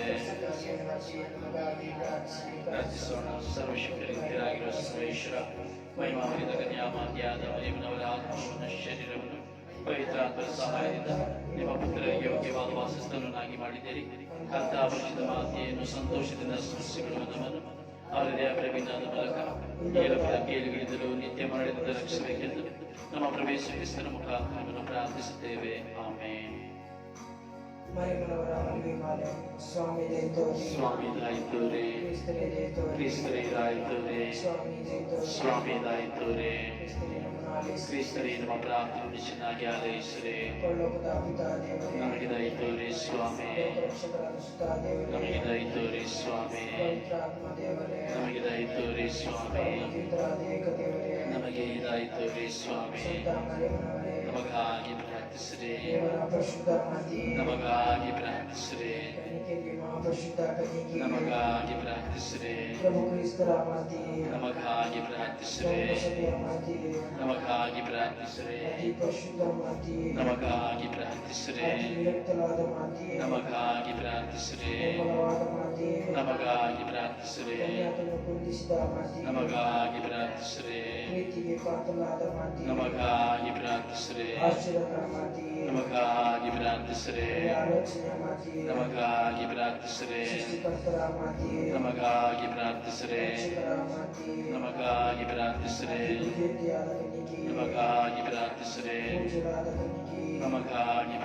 ಪ್ರಾರ್ಥಿಸೋಣ. ಸರ್ವಶಕ್ತರಿದ್ಧರಾಗಿರುವ ಸರ್ವೇಶ್ವರ, ಮಹಿಮಾಮರಿದ ಕನ್ಯಾಮಾತಿಯಾದ ಮರಿಯಮ್ಮನವರ ಆತ್ಮವನ್ನು, ಶರೀರವನ್ನು ಪವಿತ್ರಾತ್ಮರ ಸಹಾಯದಿಂದ ನಿಮ್ಮ ಪುತ್ರರಿಗೆ ಯೋಗ್ಯವಾದ ವಾಸಸ್ಥನನ್ನಾಗಿ ಮಾಡಿದ್ದೀರಿ. ಅಂತ ಪರಿಶುದ್ಧ ಮಾತೆಯನ್ನು ಸಂತೋಷದಿಂದ ಸ್ಮರಿಸಿಕೊಳ್ಳುವ ನಮ್ಮನ್ನು ಅವರದೇ ಪ್ರವೀಣಾದ ಮೂಲಕ ಏಲಪದ ನಿತ್ಯ ಮಾಡಿದ ರಕ್ಷಿಸಬೇಕೆಂದು ನಮ್ಮ ಪ್ರವೇಶ ಕ್ರಿಸ್ತನ ಮುಖಾಂತರವನ್ನು ಪ್ರಾರ್ಥಿಸುತ್ತೇವೆ. ಆಮೇಲೆ ದಾಯಿತೋರೆ ಕ್ರಿಸ್ತರೇ ನಮ್ಮನ್ನು ಆಲಿಸಿ ಕ್ರಿಸ್ತರೇ ನಮ್ಮ ಪ್ರಾರ್ಥನೆಯನ್ನು ಚೆನ್ನಾಗಿ ಆಲೈಸಿರೆ ಪರಲೋಕದ ಪಿತಾ ದೇವರೇ ನಮಗೆ ದಯತೋರೆ ಸ್ವಾಮಿ ಲೋಕರಕ್ಷಕರಾದ ಸುತ ದೇವರೇ ನಮಗೆ ದಯತೋರೆ ಸ್ವಾಮಿ ಪವಿತ್ರಾತ್ಮ ದೇವರೇ ನಮಗೆ ದಯತೋರೆ ಸ್ವಾಮಿ ಪವಿತ್ರಾದ ಏಕ ದೇವರೇ ನಮಗೆ ದಯತೋರೆ ಸ್ವಾಮಿ ಸಂತ ಮರಿಮನವರೇ ನಮಗಾಗಿ ಪ್ರಾರ್ಥಿಸಿರಿ ದೇವರ ಪರಿಶುದ್ಧ ಮಾತೆ ನಮಗಾಗಿ ಪ್ರಾರ್ಥಿಸಿರಿ ಕನ್ನಿಕೆಗೆ ಮಹಾಪರಿಶುದ್ಧ ಕನ್ನಿಕೆ ನಮಗಾಗಿ ಪ್ರಾರ್ಥಿಸಿರಿ ಪ್ರಭು ಕ್ರಿಸ್ತರ ಮಾತೆ ನಮಗಾಗಿ ಪ್ರಾರ್ಥಿಸಿರಿ ಧರ್ಮಸಭೆಯ ಮಾತೆ ನಮಗಾಗಿ ಪ್ರಾರ್ಥಿಸಿರಿ ಅತಿ ಪರಿಶುದ್ಧ ಮಾತೆ ನಮಗಾಗಿ ಪ್ರಾರ್ಥಿಸಿರಿ ಅತಿ ವಿರಕ್ತಲಾದ ಮಾತೆ ನಮಗಾಗಿ ಪ್ರಾರ್ಥಿಸಿರಿ ನಿರ್ಮಲವಾದ ಮಾತೆ ನಮಗಾಗಿ ಪ್ರಾರ್ಥಿಸಿರಿ ಕನ್ಯಾತನು ಕುಂದಿಸಿದ ಮಾತೆ ನಮಗಾಗಿ ಪ್ರಾರ್ಥಿಸಿರಿ ಪ್ರೀತಿಗೆ ಪಾತ್ರಲಾದ ಮಾತೆ ನಮಗಾಗಿ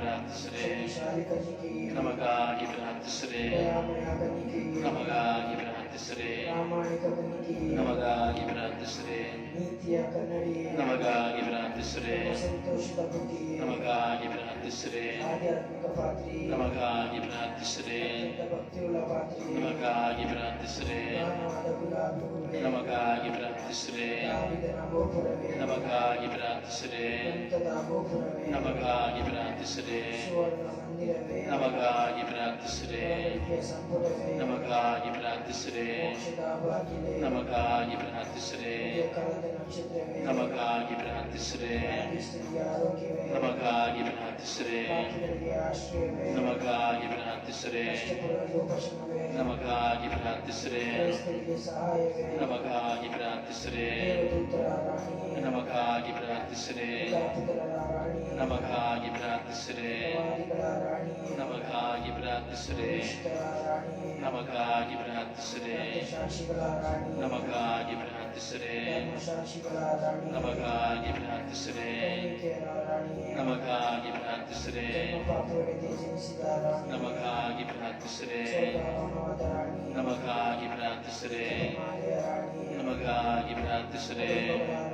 ಪ್ರಾರ್ಥಿಸಿರಿ ಆಶ್ಚರ್ಯಕರ ಮಾತೆ ನಮಗಾಗಿ ಪ್ರಾರ್ಥಿಸಿರಿ ಆಲೋಚನೆಯ ಮಾತೆ ನಮಗಾಗಿ ಪ್ರಾರ್ಥಿಸಿರಿ ಸೃಷ್ಟಿಕರ್ತರ ಮಾತೆ ನಮಗಾಗಿ ಪ್ರಾರ್ಥಿಸಿರಿ ರಕ್ಷಕರ ಮಾತೆ ನಮಗಾಗಿ ಪ್ರಾರ್ಥಿಸಿರಿ ಕೀರ್ತಿಯಾದ ಕನ್ನಿಕೆ ನಮಗಾಗಿ ಪ್ರಾರ್ಥಿಸಿರಿ ಪೂಜ್ಯರಾದ ಕನ್ನಿಕೆ ನಮಗಾಗಿ ಪ್ರಾರ್ಥಿಸಿರಿ ಶುದ್ಧರಾದ ಕನ್ನಿಕೆ ನಮಗಾಗಿ ಪ್ರಾರ್ಥಿಸಿರಿ ಶಕ್ತಿಶಾಲಿ ಕನ್ನಿಕೆ ನಮಗಾಗಿ ಪ್ರಾರ್ಥಿಸಿರಿ ದಯಾಮಯ ಕನ್ನಿಕೆ ನಮಗಾಗಿ ಪ್ರಾರ್ಥಿಸಿರಿ ಪ್ರಾಮಾಣಿಕ ಕನ್ನಿಕೆ ನಮಗಾಗಿ ಪ್ರಾರ್ಥಿಸಿರಿ ನೀತಿಯ ಕನ್ನಡಿ ನಮಗಾಗಿ ಪ್ರಾರ್ಥಿಸಿರಿ ಪ್ರಾರ್ಥಿಸಿರೆ ನಮ್ಮ ಸಂತೋಷದ ಬುದ್ಧಿಗೆ ನಮಗಾಗಿ ಪ್ರಾರ್ಥಿಸಿರೆ ಆಧ್ಯಾತ್ಮಿಕ ಪಾತ್ರಿ ನಮಗಾಗಿ ಪ್ರಾರ್ಥಿಸಿರೆ. ನಮಗಾಗಿ ಪ್ರಾರ್ಥಿಸಿರೆ. ನಮಗಾಗಿ ಪ್ರಾರ್ಥಿಸಿರೆ. ನಮಗಾಗಿ ಪ್ರಾರ್ಥಿಸಿರೆ. ನಮಗಾಗಿ ಪ್ರಾರ್ಥಿಸಿರೆ. ನಮಗಾಗಿ ಪ್ರಾರ್ಥಿಸಿರೆ. ನಮಗಾಗಿ ಪ್ರಾರ್ಥಿಸಿರೆ. ನಮಗಾಗಿ ಪ್ರಾರ್ಥಿಸಿರೆ ಕಾಲದ ನಕ್ಷತ್ರವೇ ನಮಗಾಗಿ ಪ್ರಾರ್ಥಿಸಿರೆ ಸ್ತ್ರೀಯ ಆರೋಗ್ಯವೇ ನಮಗಾಗಿ ಪ್ರಾರ್ಥಿಸಿರೆ ಪಾಪಿಗಳಿಗೆ ಆಶ್ರಯವೇ ನಮಗಾಗಿ ಪ್ರಾರ್ಥಿಸಿರೆ ಕಷ್ಟಪಡಲು ಉಪಶಮನವೇ ನಮಗಾಗಿ ಪ್ರಾರ್ಥಿಸಿರೆ ಕ್ರೈಸ್ತರಿಗೆ ಸಹಾಯವೇ ನಮಗಾಗಿ ಪ್ರಾರ್ಥಿಸಿರೆ ದೇವದೂತರ ರಾಣಿಯೇ ನಮಗಾಗಿ ಪ್ರಾರ್ಥಿಸಿರೆ ಪಿತಾಪುತ್ರರ ರಾಣಿಯೇ ನಮಗಾಗಿ ಪ್ರಾರ್ಥಿಸಿರೆ ಪ್ರವಾದಿಗಳ ರಾಣಿಯೇ ನಮಗಾಗಿ ಪ್ರಾರ್ಥಿಸಿರೆ ಪರಿಶುದ್ಧರ ರಾಣಿಯೇ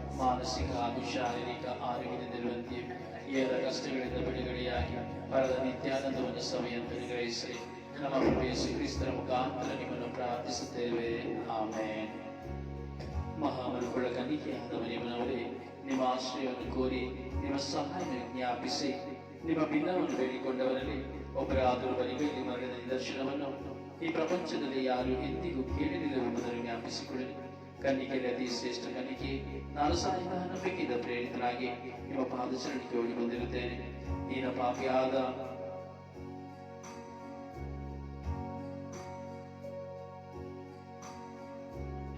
ಮಾನಸಿಕ ಹಾಗೂ ಶಾರೀರಿಕ ಆರೋಗ್ಯದಿಂದಿರುವಂತೆ ಏರ ಕಷ್ಟಗಳಿಂದ ಬಿಡುಗಡೆಯಾಗಿ ಪರದ ನಿತ್ಯಾನಂದವನ್ನು ಸಭೆಯನ್ನು ಗ್ರಹಿಸಿ ನಮ್ಮ ಯೇಸು ಕ್ರಿಸ್ತರ ಮುಖಾಂತರ ನಿಮ್ಮನ್ನು ಪ್ರಾರ್ಥಿಸುತ್ತೇವೆ. ಆಮೇನ್. ಮಹಾಮರುಗಳ ಕನ್ನಿಕೆಯಾದ ನಿಮ್ಮನವರೇ ನಿಮ್ಮ ಆಶ್ರಯವನ್ನು ಕೋರಿ, ನಿಮ್ಮ ಸಹಾಯ ಜ್ಞಾಪಿಸಿ, ನಿಮ್ಮ ಭಿನ್ನವನ್ನು ಬೇಡಿಕೊಂಡವರಲ್ಲಿ ಒಬ್ಬರಾದರೂ ಬರಿಗೈಲಿ ಮರಣದ ನಿದರ್ಶನವನ್ನು ಈ ಪ್ರಪಂಚದಲ್ಲಿ ಯಾರು ಎಂದಿಗೂ ಕೇಳಿರಲಿಲ್ಲವೆಂಬುದನ್ನು ಜ್ಞಾಪಿಸಿಕೊಳ್ಳಿ ಕನ್ನಿಕೆಯಲ್ಲಿ ಅತಿ ಶ್ರೇಷ್ಠ ಕನ್ನಿಕೆ ನಾನು ಸಹ ನಂಬಿಕೆಯಿಂದ ಪ್ರೇರಿತನಾಗಿ ನಿಮ್ಮ ಪಾದಚರಣೆಗೆ ಓಡಿ ಬಂದಿರುತ್ತೇನೆ. ನೀನ ಪಾಪಿಯಾದ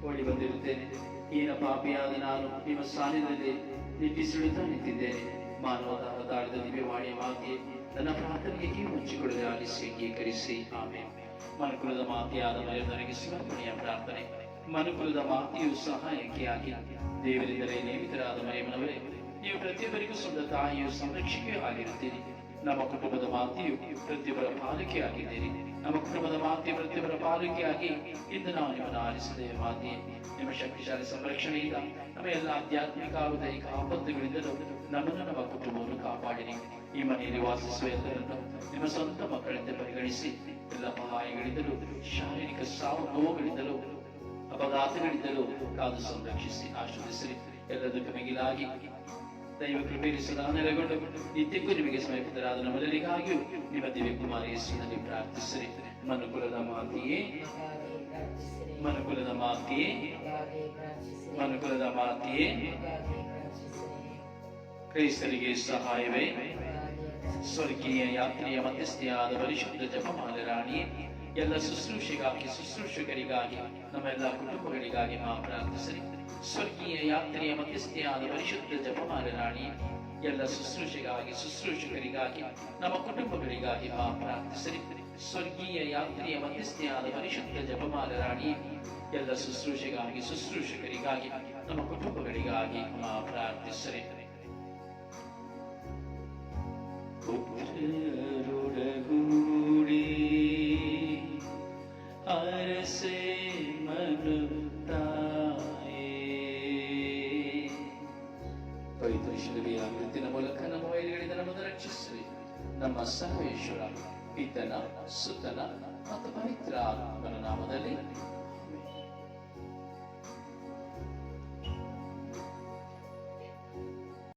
ಓಡಿ ಬಂದಿರುತ್ತೇನೆ. ಈನ ಪಾಪಿಯಾದ ನಾನು ನಿಮ್ಮ ಸಾನ್ನಿಧ್ಯದಲ್ಲಿ ನಿಟ್ಟಿಸಿಡುತ್ತಾ ನಿಂತಿದ್ದೇನೆ. ಮಾನವದ ಅವತಾರದ ದಿವ್ಯವಾಣಿಯ ಮಾತಿ ನನ್ನ ಪ್ರಾರ್ಥನೆಗೆ ಮುಂಚಿಕೊಳ್ಳದೆ ಆಲಿಸಿ ಅಂಗೀಕರಿಸಿ. ಆಮೇಲೆ ಮನುಕುಲದ ಮಾತೆಯಾದ ಮರೆಯವರಿಗೆ ಸಮರ್ಪಣೆಯ ಪ್ರಾರ್ಥನೆ. ಮನುಕುಲದ ಮಾತೆಯು ಸಹಾಯಕ್ಕೆ ಆಗಿ ದೇವರಿಂದಲೇ ನೇಮಿತರಾದ ಮರೆಯಮ್ಮನವರೇ, ನೀವು ಪ್ರತಿಯೊಬ್ಬರಿಗೂ ಸ್ವಂತ ತಾಯಿಯು ಸಂರಕ್ಷಣೆಯೂ ಆಗಿರುತ್ತೀರಿ. ನಮ್ಮ ಕುಟುಂಬದ ಮಾತೆಯು ಪ್ರತಿಯೊಬ್ಬರ ಪಾಲಿಕೆ ಆಗಿದ್ದೀರಿ. ನಮ್ಮ ಕುಟುಂಬದ ಮಾತೆ ಪ್ರತಿಯೊಬ್ಬರ ಪಾಲಿಕೆಯಾಗಿ ಇಂದು ನಾವು ನಿಮ್ಮನ್ನು ಆಲಿಸಿದ್ದೇವೆ ಮಾತೆ. ನಿಮ್ಮ ಶಕ್ತಿಶಾಲಿ ಸಂರಕ್ಷಣೆಯಿಂದ ನಮ್ಮ ಎಲ್ಲ ಆಧ್ಯಾತ್ಮಿಕ ಹಾಗೂ ದೈಹಿಕ ಆಪತ್ತುಗಳಿಂದಲೂ ನಮ್ಮನ್ನು ನಮ್ಮ ಕುಟುಂಬವನ್ನು ಕಾಪಾಡಿರಿ. ಈ ಮನೆಯಲ್ಲಿ ವಾಸಿಸುವ ಎಲ್ಲರನ್ನು ನಿಮ್ಮ ಸ್ವಂತ ಮಕ್ಕಳಂತೆ ಪರಿಗಣಿಸಿ, ಎಲ್ಲ ಸಹಾಯಗಳಿಂದಲೂ, ಶಾರೀರಿಕ ಸಾವು ನೋವುಗಳಿಂದಲೂ ಅಪಘಾತಗಳಿಂದಲೂ ಕಾದು ಸಂರಕ್ಷಿಸಿ ಆಶ್ರಯಿಸಿ ಎಲ್ಲದಕ್ಕೂ ಮಿಗಿಲಾಗಿ ದೈವ ಕೃಪೆಯಲ್ಲಿ ಸದಾ ನೆಲೆಗೊಂಡು ನಿತ್ಯಕ್ಕೂ ನಿಮಗೆ ಸಮರ್ಪಿತರಾದ ನಮ್ಮೆಲ್ಲರಿಗಾಗಿಯೂ ನಿಮ್ಮ ದಿವ್ಯ ಹೆಸರಿನಲ್ಲಿ ಪ್ರಾರ್ಥಿಸಿರಿ. ಮನುಕುಲದ ಮಾತೆಯೇ ಮನುಕುಲದ ಮಾತೆಯೇ ಮನುಕುಲದ ಮಾತೆಯೇ. ಕ್ರೈಸ್ತರಿಗೆ ಸಹಾಯವೇ. ಸ್ವರ್ಗೀಯ ಯಾತ್ರೆಯ ಮಧ್ಯಸ್ಥೆಯಾದ ಪರಿಶುದ್ಧ ಜಪಮಾಲೆ ರಾಣಿಯೇ. ಎಲ್ಲ ಶುಶ್ರೂಷೆಗಾಗಿ, ಶುಶ್ರೂಷಕರಿಗಾಗಿ, ನಮ್ಮೆಲ್ಲ ಕುಟುಂಬಗಳಿಗಾಗಿ ಮಾ ಪ್ರಾರ್ಥಿಸಲಿ. ಸ್ವರ್ಗೀಯ ಯಾತ್ರೆಯ ಮಧ್ಯಸ್ಥೆಯಾದ ಪರಿಶುದ್ಧ ಜಪಮಾಲೆ ರಾಣಿಯೇ ಎಲ್ಲ ಶುಶ್ರೂಷೆಗಾಗಿ, ಶುಶ್ರೂಷಕರಿಗಾಗಿ, ನಮ್ಮ ಕುಟುಂಬಗಳಿಗಾಗಿ ಮಾ ಪ್ರಾರ್ಥಿಸಲಿ. ಸ್ವರ್ಗೀಯ ಯಾತ್ರೆಯ ಮಧ್ಯಸ್ಥೆಯಾದ ಪರಿಶುದ್ಧ ಜಪಮಾಲೆ ರಾಣಿಯೇ ಎಲ್ಲ ಶುಶ್ರೂಷೆಗಾಗಿ, ಶುಶ್ರೂಷಕರಿಗಾಗಿ, ನಮ್ಮ ಕುಟುಂಬಗಳಿಗಾಗಿ ಮಾ ಪ್ರಾರ್ಥಿಸಲಿ. ನಮ್ಮ ಸರ್ವೇಶ್ವರ ಪಿತನ ಸುತನ ಮತ್ತು ಪವಿತ್ರ ಆತ್ಮನ ನಾಮದಲ್ಲಿ